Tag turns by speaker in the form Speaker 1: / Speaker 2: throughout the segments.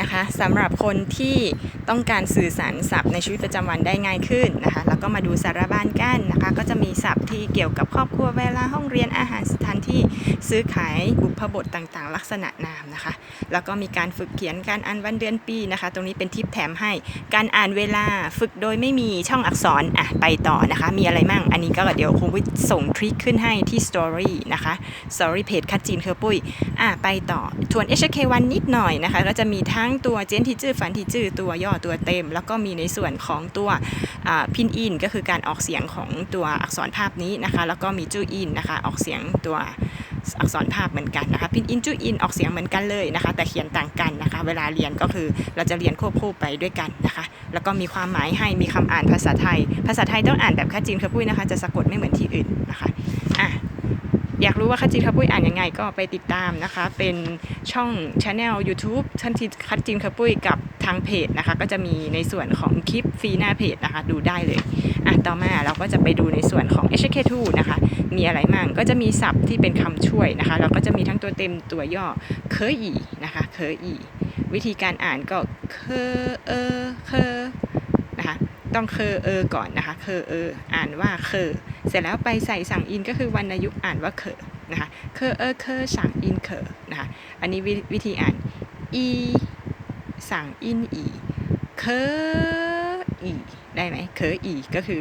Speaker 1: นะคะสำหรับคนที่ต้องการสื่อสารศัพท์ในชีวิตประจำวันได้ง่ายขึ้นนะคะแล้วก็มาดูสารบ้านกันนะคะ ก็จะมีศัพท์ที่เกี่ยวกับครอบครัวเวลาห้องเรียนอาหารสถานที่ซื้อขายบุพบทต่างๆ ลักษณะนามนะคะ แล้วก็มีการฝึกเขียนการอ่านวันเดือนปีนะคะ ตรงนี้เป็นทิปแถมให้การอ่านเวลาฝึกโดยไม่มีช่องอักษรอะไปต่อนะคะ มีอะไรมั่ง อันนี้ก็เดี๋ยวคงวิส่งทริคขึ้นให้ที่ Story นะคะ Story Page คัดจีนเคอร์ปุ้ยอะไปต่อทวน HK1 นิดหน่อยนะคะ ก็จะมีทั้้งตัวเจนทีจื้อฝันทีจื้อตัวย่อตัวเต็ม แล้วก็มีในส่วนของตัวพินอินก็คือการออกเสียงของตัวอักษรภาพนี้นะคะแล้วก็มีจูอินนะคะออกเสียงตัวอักษรภาพเหมือนกันนะคะพินอินจูอินออกเสียงเหมือนกันเลยนะคะ แต่เขียนต่างกันนะคะ เวลาเรียนก็คือเราจะเรียนควบคู่ไปด้วยกันนะคะ แล้วก็มีความหมายให้มีคำอ่านภาษาไทย ภาษาไทยต้องอ่านแบบคัดจีนคอร์ปุ้ยนะคะ จะสะกดไม่เหมือนที่อื่นนะคะ อยากรู้ว่าคัดจีนคอร์ปุ้ยอ่านยังไงก็ไปติดตามนะคะ เป็นช่องช anel YouTube ท่านคัดจีนคอร์ปุ้ยกับทางเพจนะคะ ก็จะมีในส่วนของคลิปฟรีหน้าเพจนะคะ ดูได้เลยอะต่อมาเราก็จะไปดูในส่วนของ HK2 นะคะ มีอะไรมั่งก็จะมีศัพท์ที่เป็นคำช่วยนะคะแล้วก็จะมีทั้งตัวเต็มตัวย่อเคออีนะคะเคออีวิธีการอ่านก็เคอเออเคอ ต้องเคอเออก่อนนะคะเคอเอออ่านว่าเคอเสร็จแล้วไปใส่สั่งอินก็คือวรรณยุกต์อ่านว่าเคอนะคะเคอเออเคอสั่งอินเคอนะคะอันนี้วิธีอ่านอีสั่งอินอีเคออีได้ไหมเคออีก็คือ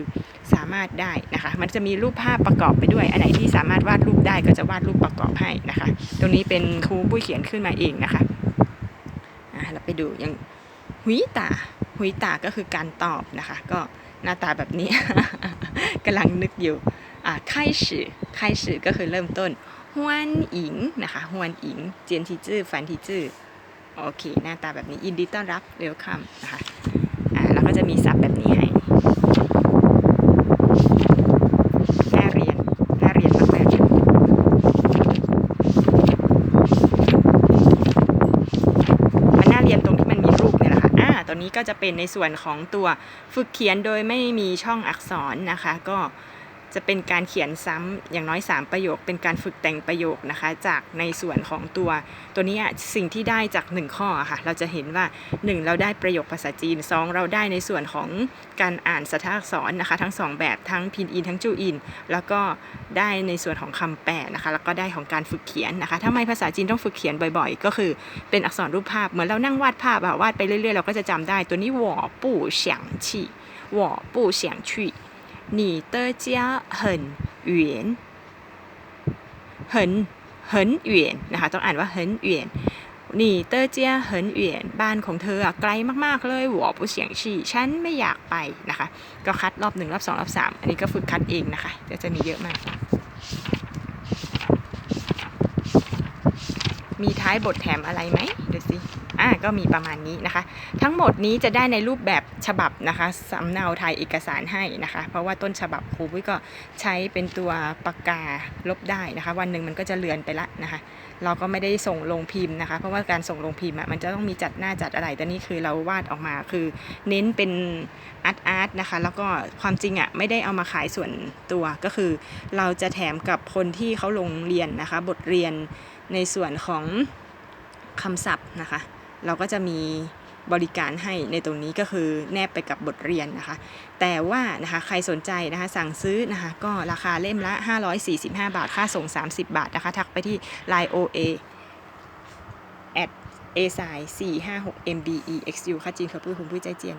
Speaker 1: สามารถได้นะคะ มันจะมีรูปภาพประกอบไปด้วย อันไหนที่สามารถวาดรูปได้ก็จะวาดรูปประกอบให้นะคะ ตรงนี้เป็นครูปุ้ยเขียนขึ้นมาเองนะคะอะเราไปดูอย่างหุยตา หุยตาก็คือการตอบนะคะ ก็หน้าตาแบบนี้กำลังนึกอยู่อ่าไข่สื่อไข่สื่อก็คือเริ่มต้นฮวนอิงนะคะฮวนอิง เจียนทีจื้อฟันทีจื้อโอเค หน้าตาแบบนี้ยินดีต้อนรับเวลคัมนะคะอ่าแล้วก็จะมีซับแบบนี้ให้ น่าเรียน น่าเรียนมากๆมันน่าเรียนตรงที่มันมีรูปเนี่ยแหละค่ะ อ่า ตัว นี้ก็จะเป็นในส่วนของตัวฝึกเขียนโดยไม่มีช่องอักษรนะคะ ก็ จะเป็นการเขียนซ้ำอย่างน้อย 3 ประโยค เป็นการฝึกแต่งประโยคนะคะ จากในส่วนของตัวตัวนี้อะสิ่งที่ได้จาก 1 ข้อค่ะ เราจะเห็นว่า 1 เราได้ประโยคภาษาจีน 2 เราได้ในส่วนของการอ่านสถาอักษรนะคะ ทั้ง 2 แบบทั้งพินอินทั้งจูอิน แล้วก็ได้ในส่วนของคำแปลนะคะ แล้วก็ได้ของการฝึกเขียนนะคะทำไมภาษาจีนต้องฝึกเขียนบ่อย ๆ ก็คือเป็นอักษรรูปภาพเหมือนเรานั่งวาดภาพอะวาดไปเรื่อยๆเราก็จะจำได้ตัวนี้หวอปู่เฉียงฉี่หวอปู่เฉียงชี่ 你的家很远很很远นะคะ ต้องอ่านว่า很远你的家很远บ้านของเธออะไกลมากๆเลยหัวผู้เสียงชี่ฉันไม่อยากไปนะคะ ก็คัดรอบหนึ่งรอบสองรอบสามอันนี้ก็ฝึกคัดเองนะคะจะจะมีเยอะมาก มีท้ายบทแถมอะไรไหมดูสิ อ่าก็มีประมาณนี้นะคะ ทั้งหมดนี้จะได้ในรูปแบบฉบับนะคะสำเนาไทยเอกสารให้นะคะ เพราะว่าต้นฉบับครูปุ้ยก็ใช้เป็นตัวปากกาลบได้นะคะ วันหนึ่งมันก็จะเลือนไปละนะคะ เราก็ไม่ได้ส่งลงพิมพ์นะคะ เพราะว่าการส่งลงพิมพ์มันจะต้องมีจัดหน้าจัดอะไรแต่นี่คือเราวาดออกมาคือเน้นเป็นอาร์ตอาร์ตนะคะ แล้วก็ความจริงอะไม่ได้เอามาขายส่วนตัวก็คือเราจะแถมกับคนที่เขาลงเรียนนะคะ บทเรียนในส่วนของคำศัพท์นะคะ เราก็จะมีบริการให้ในตรงนี้ก็คือแนบไปกับบทเรียนนะคะ แต่ว่านะคะใครสนใจนะคะสั่งซื้อนะคะก็ราคาเล่มละ 545 บาท ค่าส่ง 30 บาทนะคะ ทักไปที่ line OA at a s i 456 mbe xu ค่าจีนเคอร์ปุ้ยคุณปุ้ใจเจียน